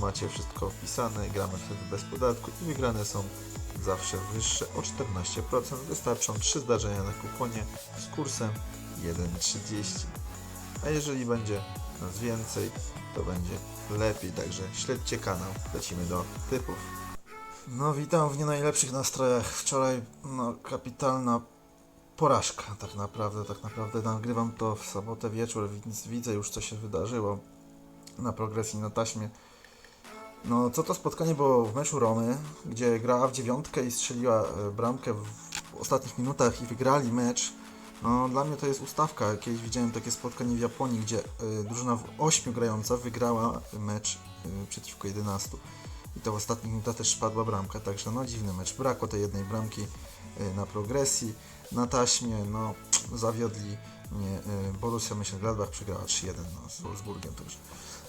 Macie wszystko wpisane, gramy wtedy bez podatku i wygrane są zawsze wyższe o 14%. Wystarczą 3 zdarzenia na kuponie z kursem 1,30. A jeżeli będzie nas więcej, to będzie lepiej, także śledźcie kanał. Lecimy do typów. No witam w nie najlepszych nastrojach. Wczoraj no kapitalna porażka tak naprawdę, tak naprawdę nagrywam to w sobotę wieczór, więc widzę już co się wydarzyło na progresji na taśmie. No co to spotkanie było w meczu Romy, gdzie grała w dziewiątkę i strzeliła e, bramkę w ostatnich minutach i wygrali mecz. No dla mnie to jest ustawka. Kiedyś widziałem takie spotkanie w Japonii, gdzie y, drużyna w 8 grająca wygrała mecz y, przeciwko 11. I to w ostatnich minutach też padła bramka, także no dziwny mecz. Brakło tej jednej bramki y, na progresji, na taśmie, no zawiodli mnie. y, Borussia Mönchengladbach przegrała 3-1 no, z Wolfsburgiem, także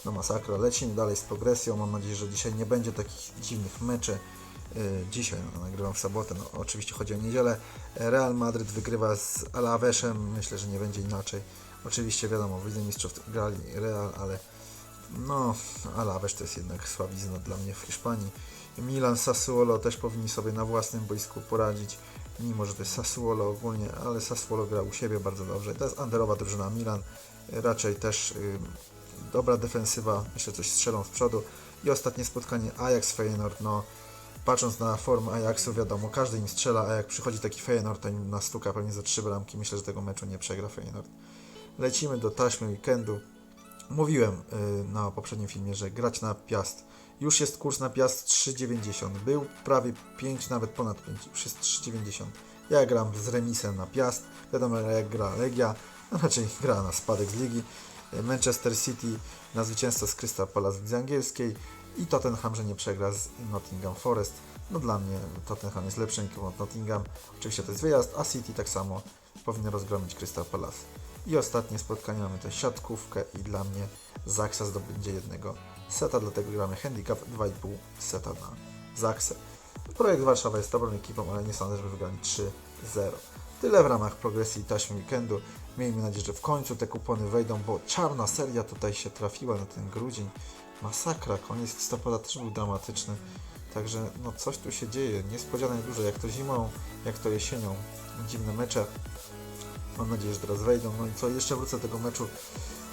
no masakra. Lecimy dalej z progresją. Mam nadzieję, że dzisiaj nie będzie takich dziwnych meczy. Y, Dzisiaj no, nagrywam w sobotę, no, oczywiście chodzi o niedzielę. Real Madryt wygrywa z Alavesem, myślę, że nie będzie inaczej. Oczywiście wiadomo, w Lidze Mistrzów grali Real, ale no, Alaves to jest jednak słabizna dla mnie w Hiszpanii. Milan, Sassuolo też powinni sobie na własnym boisku poradzić, mimo że to jest Sassuolo ogólnie, ale Sassuolo gra u siebie bardzo dobrze. To jest underowa drużyna Milan, raczej też dobra defensywa, myślę coś strzelą z przodu. I ostatnie spotkanie Ajax-Feyenoord, no patrząc na formę Ajaxu, wiadomo, każdy im strzela, a jak przychodzi taki Feyenoord, to im nastuka pewnie za trzy bramki. Myślę, że tego meczu nie przegra Feyenoord. Lecimy do taśmy weekendu. Mówiłem y, na poprzednim filmie, że grać na Piast. Już jest kurs na Piast 3,90. Był prawie 5, nawet ponad 5, już jest 3,90. Ja gram z remisem na Piast. Wiadomo, jak gra Legia, no raczej gra na spadek z ligi. Manchester City na zwycięstwo z Crystal Palace lidze angielskiej i Tottenham, że nie przegra z Nottingham Forest. No dla mnie Tottenham jest lepszym niż Nottingham. Oczywiście to jest wyjazd, a City tak samo powinno rozgromić Crystal Palace. I ostatnie spotkanie mamy tę siatkówkę i dla mnie Zaksa zdobędzie jednego seta, dlatego gramy handicap 2,5 seta na Zaksę. Projekt Warszawa jest dobrą ekipą, ale nie sądzę, żeby wygrali 3-0. Tyle w ramach progresji taśmy weekendu. Miejmy nadzieję, że w końcu te kupony wejdą, bo czarna seria tutaj się trafiła na ten grudzień. Masakra, koniec listopada też był dramatyczny. Także no coś tu się dzieje, niespodziane dużo, jak to zimą, jak to jesienią. Dziwne mecze. Mam nadzieję, że teraz wejdą. No i co, jeszcze wrócę do tego meczu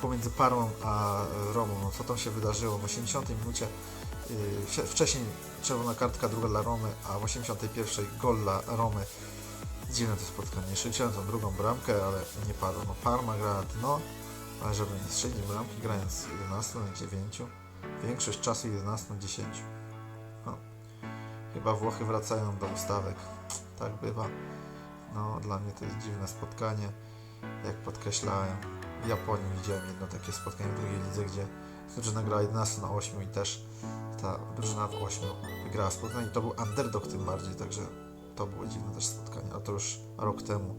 pomiędzy Parmą a Romą. No co tam się wydarzyło? W 80 minucie yy, wcze- wcześniej czerwona kartka, druga dla Romy, a w 81 gol dla Romy. Dziwne to spotkanie. Strzeliłem tą drugą bramkę, ale nie padło. No Parma gra dno, ale żeby nie strzelić bramki, grając z 11 na 9. Większość czasu 11 na 10. No. Chyba Włochy wracają do ustawek. Tak bywa. No, dla mnie to jest dziwne spotkanie. Jak podkreślałem, w Japonii widziałem jedno takie spotkanie w drugiej lidze, gdzie drużyna grała 11 na 8 i też ta drużyna w 8 wygrała spotkanie. I to był underdog tym bardziej, także to było dziwne też spotkanie, a to już rok temu.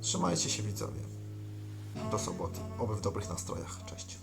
Trzymajcie się widzowie. Do soboty. Oby w dobrych nastrojach. Cześć.